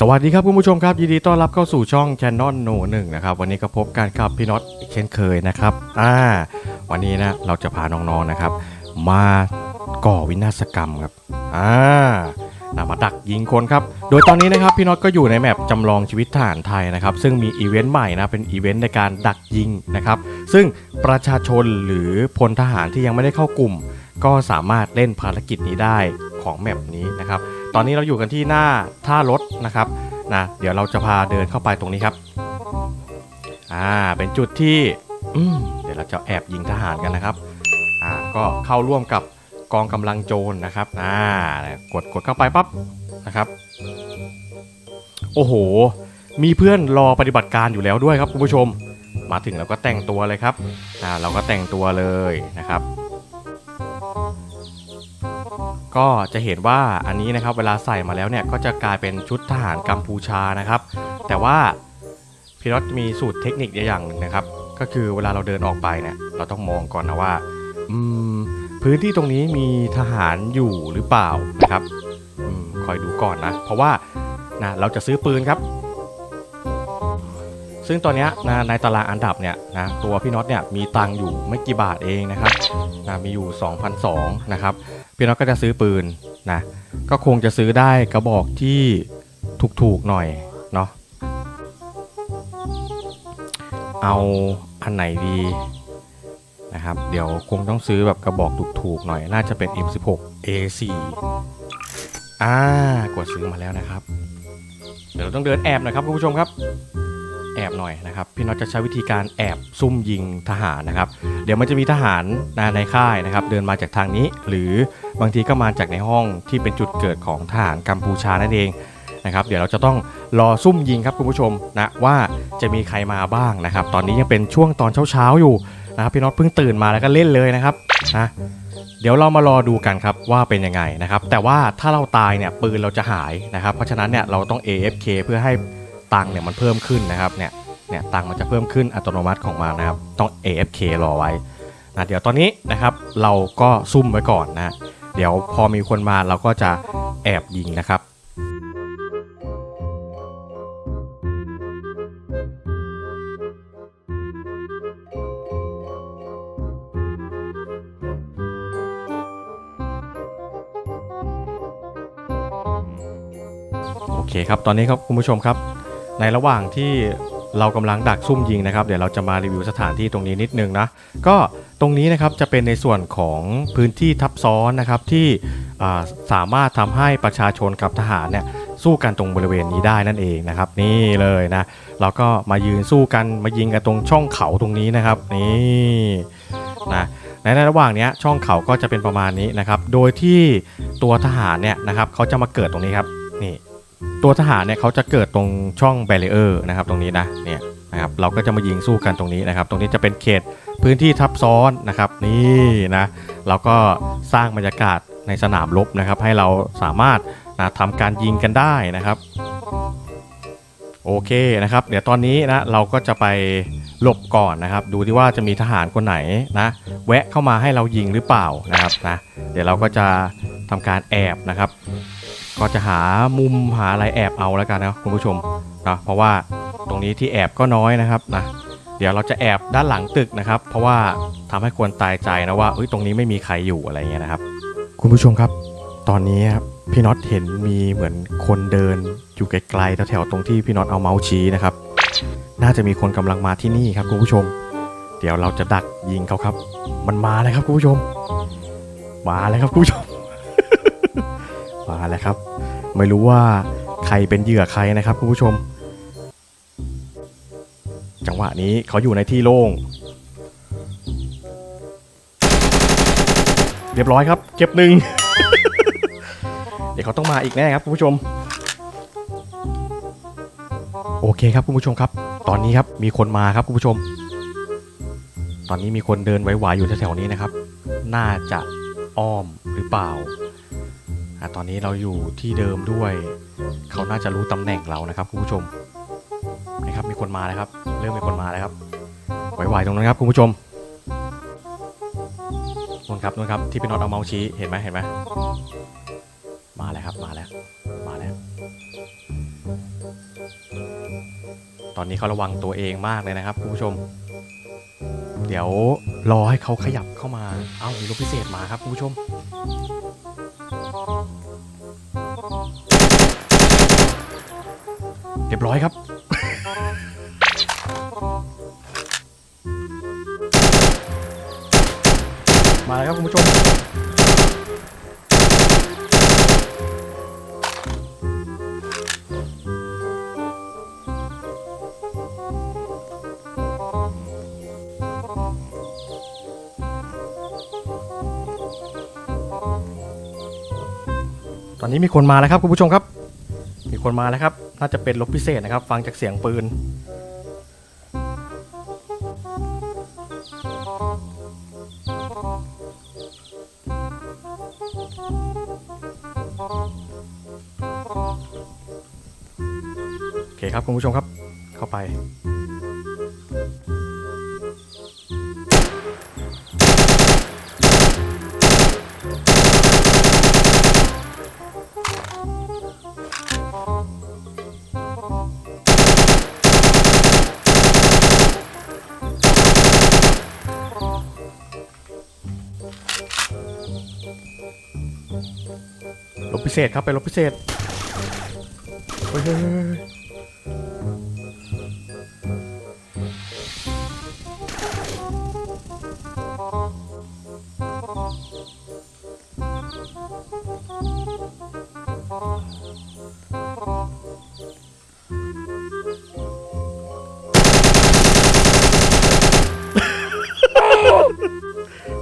สวัสดีครับคุณผู้ชมครับ ยินดีต้อนรับเข้าสู่ช่อง Canon No 1นะครับ วันนี้ก็พบกันกับพี่น็อตอีกเช่นเคยนะครับอ่าวันนี้นะเราจะพาน้องๆนะครับ มาก่อวินาศกรรมครับอ่านะมาดักยิงคนครับ โดยตอนนี้นะครับพี่น็อตก็อยู่ในแมปจำลองชีวิตทหารไทยนะครับ ซึ่งมีอีเวนต์ใหม่นะเป็นอีเวนต์ในการดักยิงนะครับ ซึ่งประชาชนหรือพลทหารที่ยังไม่ได้เข้ากลุ่ม ก็สามารถเล่นภารกิจนี้ได้ของแมปนี้นะครับ ตอนนี้เราอยู่กันที่หน้าท่ารถนะครับนะเดี๋ยวเราจะพาเดินเข้าไปตรงนี้ครับอ่าเป็นจุดที่อืเดี๋ยวเราจะแอบยิงทหารกันนะครับอ่าก็เข้าร่วมกับกองกำลังโจรนะครับอ่ากดกดเข้าไปปั๊บนะครับ โอ้โห มีเพื่อนรอปฏิบัติการอยู่แล้วด้วยครับคุณผู้ชม มาถึงเราก็แต่งตัวเลยครับอ่าเราก็แต่งตัวเลยนะครับ ก็จะเห็นว่าอันนี้นะครับเวลาใส่มาแล้วเนี่ยก็จะกลายเป็นชุดทหารกัมพูชานะครับ แต่ว่าพี่รถมีสูตรเทคนิคอย่างหนึ่งนะครับ ก็คือเวลาเราเดินออกไปเนี่ยเราต้องมองก่อนนะว่าพื้นที่ตรงนี้มีทหารอยู่หรือเปล่านะครับอคอยดูก่อนนะ เพราะว่านะเราจะซื้อปืนครับ ซึ่งตอนนี้นะในตารางอันดับเนี่ยนะตัวพี่น็อตเนี่ยมีตังอยู่ไม่กี่บาทเองนะครับนะมีอยู่2,200นะครับ พี่น็อตก็จะซื้อปืนนะก็คงจะซื้อได้กระบอกที่ถูกๆหน่อยเนาะเอาอันไหนดีนะครับเดี๋ยวคงต้องซื้อแบบกระบอกถูกๆหน่อย น่าจะเป็น M16 A4 อ่ากดซื้อมาแล้วนะครับ เดี๋ยวเราต้องเดินแอบหนะครับคุณผู้ชมครับ แอบหน่อยนะครับพี่น็อตจะใช้วิธีการแอบซุ่มยิงทหารนะครับ เดี๋ยวมันจะมีทหารในค่ายนะครับ เดินมาจากทางนี้ หรือบางทีก็มาจากในห้องที่เป็นจุดเกิดของทหารกัมพูชานั่นเองนะครับ เดี๋ยวเราจะต้องรอซุ่มยิงครับคุณผู้ชมนะว่าจะมีใครมาบ้างนะครับ ตอนนี้ยังเป็นช่วงตอนเช้าๆอยู่นะครับพี่น็อตเพิ่งตื่นมาแล้วก็เล่นเลยนะครับนะเดี๋ยวเรามารอดูกันครับว่าเป็นยังไงนะครับ แต่ว่าถ้าเราตายเนี่ยปืนเราจะหายนะครับ เพราะฉะนั้นเนี่ยเราต้อง AFK เพื่อให้ ตังเนี่ยมันเพิ่มขึ้นนะครับเนี่ยเนี่ยตังมันจะเพิ่มขึ้นอัตโนมัติของมันนะครับ ต้อง AFK รอไว้นะเดี๋ยวตอนนี้นะครับเราก็ซุ่มไว้ก่อนนะเดี๋ยวพอมีคนมาเราก็จะแอบยิงนะครับโอเคครับ ตอนนี้ครับคุณผู้ชมครับ ในระหว่างที่เรากำลังดักซุ่มยิงนะครับ เดี๋ยวเราจะมารีวิวสถานที่ตรงนี้นิดนึงนะ ก็ตรงนี้นะครับจะเป็นในส่วนของพื้นที่ทับซ้อนนะครับที่สามารถทำให้ประชาชนกับทหารเนี่ยสู้กันตรงบริเวณนี้ได้นั่นเองนะครับ นี่เลยนะเราก็มายืนสู้กันมายิงกันตรงช่องเขาตรงนี้นะครับนี่นะในระหว่างนี้ช่องเขาก็จะเป็นประมาณนี้นะครับ โดยที่ตัวทหารเนี่ยนะครับเขาจะมาเกิดตรงนี้ครับนี่ ตัวทหารเนี่ยเขาจะเกิดตรงช่องแบร r เออร์นะครับตรงนี้นะเนี่ยนะครับเราก็จะมายิงสู้กันตรงนี้นะครับ ตรงนี้จะเป็นเขตพื้นที่ทับซ้อนนะครับนี่นะเราก็สร้างบรรยากาศในสนามรบนะครับ ให้เราสามารถนะทำการยิงกันได้นะครับโอเคนะครับ เดี๋ยวตอนนี้นะเราก็จะไปหลบก่อนนะครับ ดูที่ว่าจะมีทหารคนไหนนะแวะเข้ามาให้เรายิงหรือเปล่านะครับนะเดี๋ยวเราก็จะทำการแอบนะครับ ก็จะหามุมหาอะไรแอบเอาแล้วกันนะคุณผู้ชมนะเพราะว่าตรงนี้ที่แอบก็น้อยนะครับนะเดี๋ยวเราจะแอบด้านหลังตึกนะครับ เพราะว่าทำให้ควรตายใจนะว่าเอ้ยตรงนี้ไม่มีใครอยู่อะไรเงี้ยนะครับ คุณผู้ชมครับ ตอนนี้ครับพี่น็อตเห็นมีเหมือนคนเดินอยู่ไกลๆแถวๆตรงที่พี่น็อตเอาเมาส์ชี้นะครับ น่าจะมีคนกำลังมาที่นี่ครับคุณผู้ชม เดี๋ยวเราจะดักยิงเขาครับ มันมาเลยครับคุณผู้ชม มาเลยครับคุณผู้ชม มาแล้วครับ ไม่รู้ว่าใครเป็นเหยื่อใครนะครับคุณผู้ชม จังหวะนี้เขาอยู่ในที่โล่ง เรียบร้อยครับ เก็บหนึ่ง เดี๋ยวเขาต้องมาอีกแน่ครับคุณผู้ชม โอเคครับคุณผู้ชมครับ ตอนนี้ครับมีคนมาครับคุณผู้ชม ตอนนี้มีคนเดินไหวๆอยู่แถวๆนี้นะครับ น่าจะอ้อมหรือเปล่า ตอนนี้เราอยู่ที่เดิมด้วย เขาน่าจะรู้ตำแหน่งเรานะครับคุณผู้ชมนะครับมีคนมาแล้วครับ เริ่มมีคนมาแล้วครับไหวๆตรงนั้นครับคุณผู้ชมนู่นครับนู่นครับที่เป็นนอตเอาเมาส์ชี้เห็นไหมเห็นไหมมาแล้วครับมาแล้วมาแล้ว ตอนนี้เขาระวังตัวเองมากเลยนะครับคุณผู้ชม เดี๋ยวรอให้เขาขยับเข้ามา เอ้ามีรถพิเศษมาครับคุณผู้ชม เรียบร้อยครับ มาแล้วครับคุณผู้ชม ตอนนี้มีคนมาแล้วครับคุณผู้ชมครับ มีคนมาแล้วครับ น่าจะเป็นรถพิเศษนะครับ ฟังจากเสียงปืน โอเคครับคุณผู้ชมครับเข้าไป เศษครับเป็นรถพิเศษเฮ้ย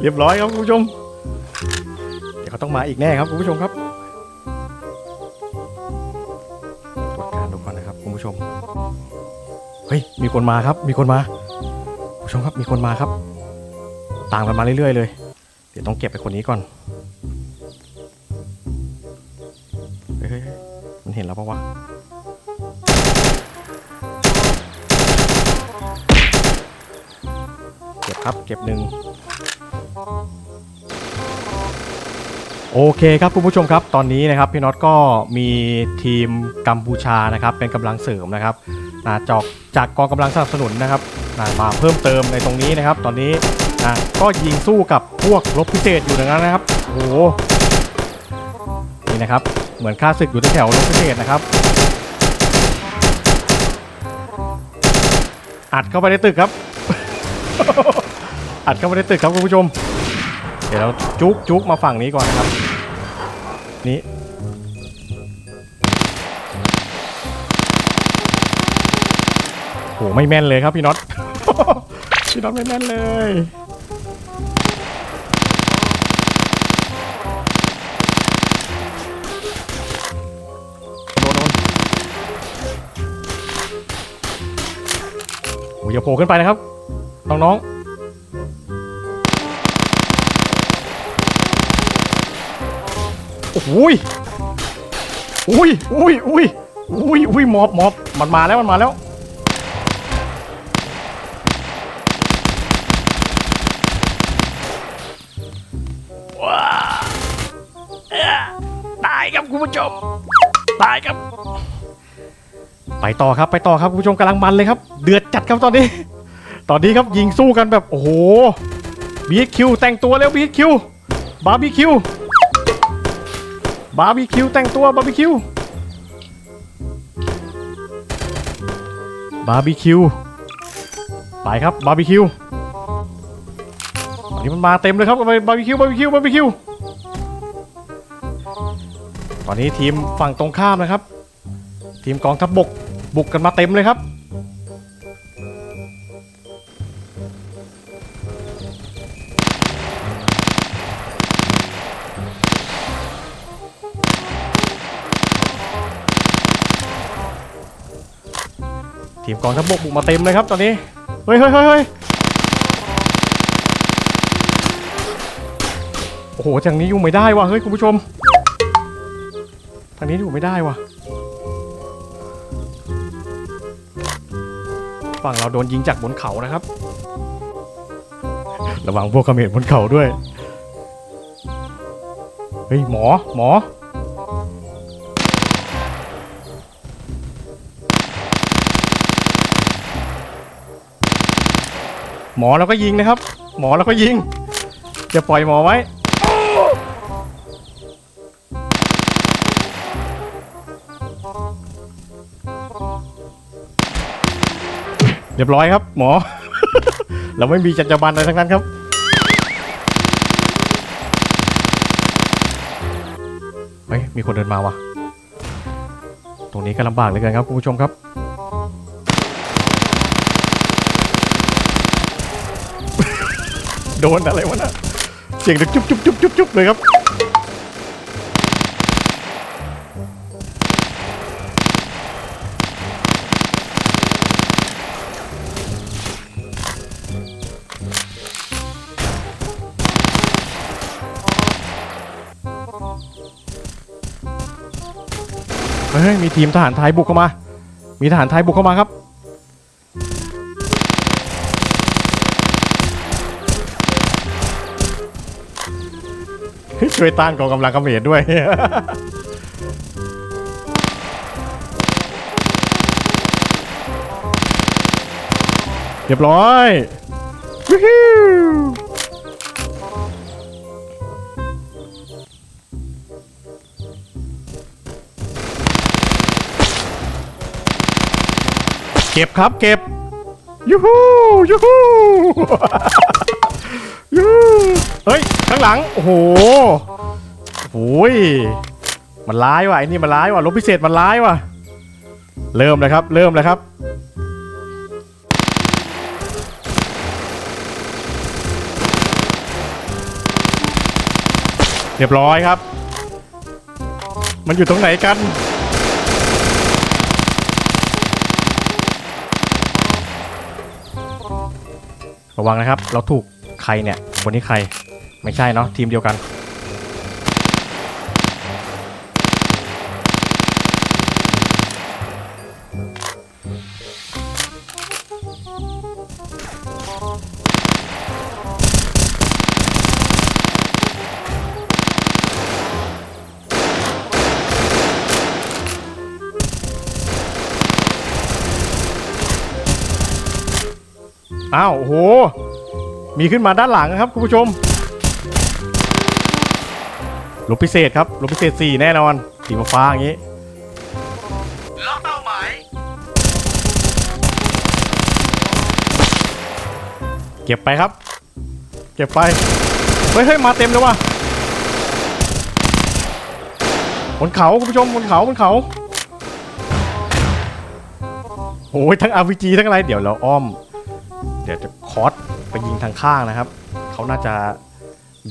เรียบร้อยครับคุณผู้ชม เดี๋ยวเขาต้องมาอีกแน่ครับคุณผู้ชมครับ เฮ้ยมีคนมาครับ มีคนมาผู้ชมครับมีคนมาครับ ตามกันมาเรื่อยๆเลย เดี๋ยวต้องเก็บไปคนนี้ก่อนเฮ้ยเฮ้ยมันเห็นแล้วปะวะเก็บครับเก็บหนึ่งโอเคครับคุณผู้ชมครับตอนนี้นะครับพี่น็อตก็มีทีมกัมพูชานะครับเป็นกำลังเสริมนะครับ นะจอกจากกองกำลังสนับสนุนนะครับนะมาเพิ่มเติมในตรงนี้นะครับ ตอนนี้นะก็ยิงสู้กับพวกรบพิเศษอยู่ดังนั้นนะครับโอ้โหนี่นะครับเหมือนค่าศึกอยู่ที่แถวรบพิเศษนะครับ อัดเข้าไปในตึกครับ อัดเข้าไปในตึกครับคุณผู้ชม เดี๋ยวเราจุกจุกมาฝั่งนี้ก่อนนะครับ นี่ หไม่แม่นเลยครับพี่น็อต พี่น็อตไม่แม่นเลย โดนโดนโอ้ยอย่าโผล่ขึ้นไปนะครับ น้องๆโอ้โหยอุ้ย อุ้ย อุ้ย อุ้ย อุ้ย มอบมอบมันมาแล้ว มันมาแล้ว ว้าเอ้อตายครับคุณผู้ชม ตายครับ ไปต่อครับไปต่อครับคุณผู้ชมกำลังมันเลยครับ เดือดจัดครับตอนนี้ ตอนนี้ครับยิงสู้กันแบบโอ้โหบีคิวแต่งตัวแล้วบีคิวบาร์บีคิวบาร์บีคิวแต่งตัวบาร์บีคิวบาร์บีคิวไปครับบาร์บีคิว อนนี้มันมาเต็มเลยครับบาร์บีคิวบาร์บีคิวบาร์บีคิวตอนนี้ทีมฝั่งตรงข้ามนะครับ ทีมกองทัพบกบุกกันมาเต็มเลยครับ ทีมกองทัพบกบุกมาเต็มเลยครับตอนนี้เฮ้ยเฮ้ยเฮ้ย โอ้โหทางนี้อยู่ไม่ได้ว่ะเฮ้ยคุณผู้ชมทางนี้อยู่ไม่ได้ว่ะ ฝั่งเราโดนยิงจากบนเขานะครับ ระวังพวกเขมรบนเขาด้วย เฮ้ยหมอหมอหมอเราก็ยิงนะครับ หมอเราก็ยิงจะปล่อยหมอไว้ รียบร้อยครับ หมอ เราไม่มีจัญญาบันอะไรทั้งนั้นครับ เฮ้ย มีคนเดินมาวะตรงนี้ก็ลำบากเหลยกันครับคุณผู้ชมครับ โดนอะไรวะนะเสียงดังจุ๊บจุ๊บจุ๊บจุ๊บจุ๊บเลยครับ ฮ้ยมีทีมทหารไทยบุกเข้ามา มีทหารไทยบุกเข้ามาครับ ช่วยต้านกองกำลังเขมรด้วย เรียบร้อย ก็บครับเก็บยูฮูยูฮูยูเฮ้ยข้างหลังโอ้โหโอ้ยมันร้ายว่ะไอ้นี่มันร้ายว่ะลบพิเศษมันร้ายว่ะ เริ่มเลยครับ เริ่มเลยครับเรียบร้อยครับ มันอยู่ตรงไหนกัน ระวังนะครับ เราถูกใครเนี่ย คนนี้ใคร ไม่ใช่เนาะทีมเดียวกัน อ้าวโอ้โห มีขึ้นมาด้านหลังครับคุณผู้ชมลบพิเศษครับลบพิเศษ 4 แน่นอนสีฟ้าๆอย่างนี้ล็อกเป้าหมายเก็บไปครับ เก็บไป เฮ้ยเฮ้ยมาเต็มเลยว่ะบนเขาคุณผู้ชมบนเขาบนเขาโอ้ยทั้ง RPG ทั้งอะไรเดี๋ยวเราอ้อมเดี๋ยวจะคอสไปยิงทางข้างนะครับ เขาน่าจะ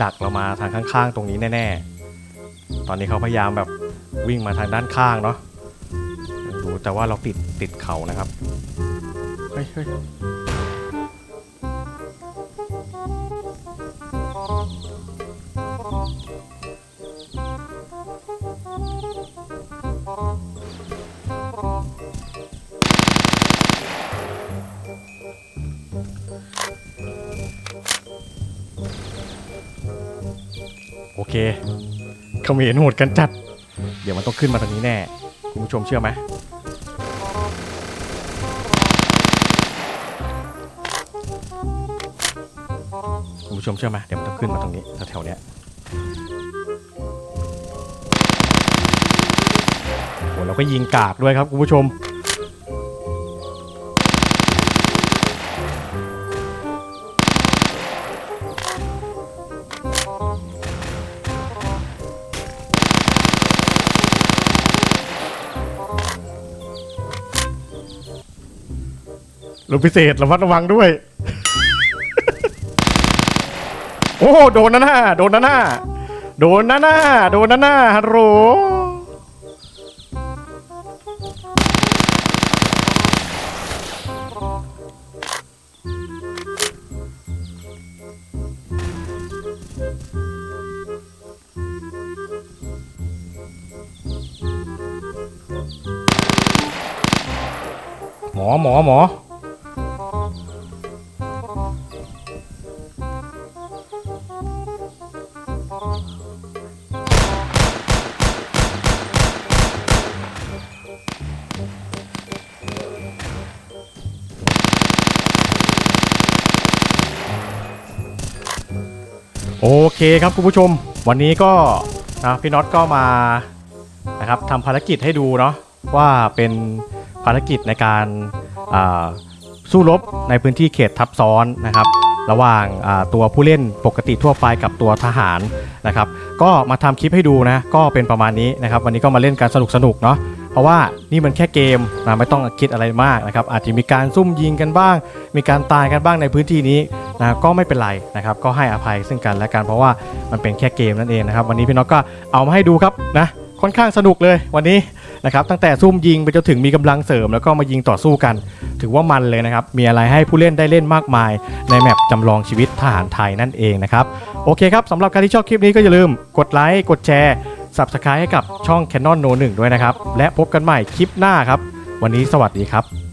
ดักเรามาทางข้างๆ ตรงนี้แน่ ๆ ตอนนี้เขาพยายามแบบวิ่งมาทางด้านข้างเนาะดูแต่ว่าเราติดติดเขานะครับ เฮ้ย โอเคเขมรโหดกันจัด เดี๋ยวมันต้องขึ้นมาทางนี้แน่ คุณผู้ชมเชื่อไหมคุณผู้ชมเชื่อไหมเดี๋ยวมันต้องขึ้นมาตรงนี้แถวๆเนี้ยโอ้เราก็ยิงกาดด้วยครับคุณผู้ชม ลูกพิเศษระมัดระวังด้วย โอ้โดนนะหน้าโดนนะหน้าโดนนะหน้าโดนนะหน้าฮัลโหลหมอหมอหมอ โอเคครับคุณผู้ชม วันนี้ก็นะพี่น็อตก็มานะครับทำภารกิจให้ดูเนาะว่าเป็นภารกิจในการสู้รบในพื้นที่เขตทับซ้อนนะครับ ระหว่างตัวผู้เล่นปกติทั่วไปกับตัวทหารนะครับ ก็มาทำคลิปให้ดูนะก็เป็นประมาณนี้นะครับ วันนี้ก็มาเล่นกันสนุกสนุกเนาะ เพราะว่านี่มันแค่เกมนะไม่ต้องคิดอะไรมากนะครับอาจจะมีการซุ่มยิงกันบ้าง มีการตายกันบ้างในพื้นที่นี้นะก็ไม่เป็นไรนะครับก็ให้อภัยซึ่งกันและกันเพราะว่ามันเป็นแค่เกมนั่นเองนะครับวันนี้พี่น็อตก็เอามาให้ดูครับนะค่อนข้างสนุกเลยวันนี้นะครับตั้งแต่ซุ่มยิงไปจนถึงมีกำลังเสริมแล้วก็มายิงต่อสู้กัน ถือว่ามันเลยนะครับ มีอะไรให้ผู้เล่นได้เล่นมากมาย ในแมปจำลองชีวิตทหารไทยนั่นเองนะครับ โอเคครับสำหรับใครที่ชอบคลิปนี้ก็อย่าลืมกดไลค์กดแชร์ Subscribe ให้กับช่อง Canon No 1 ด้วยนะครับ และพบกันใหม่คลิปหน้าครับ วันนี้สวัสดีครับ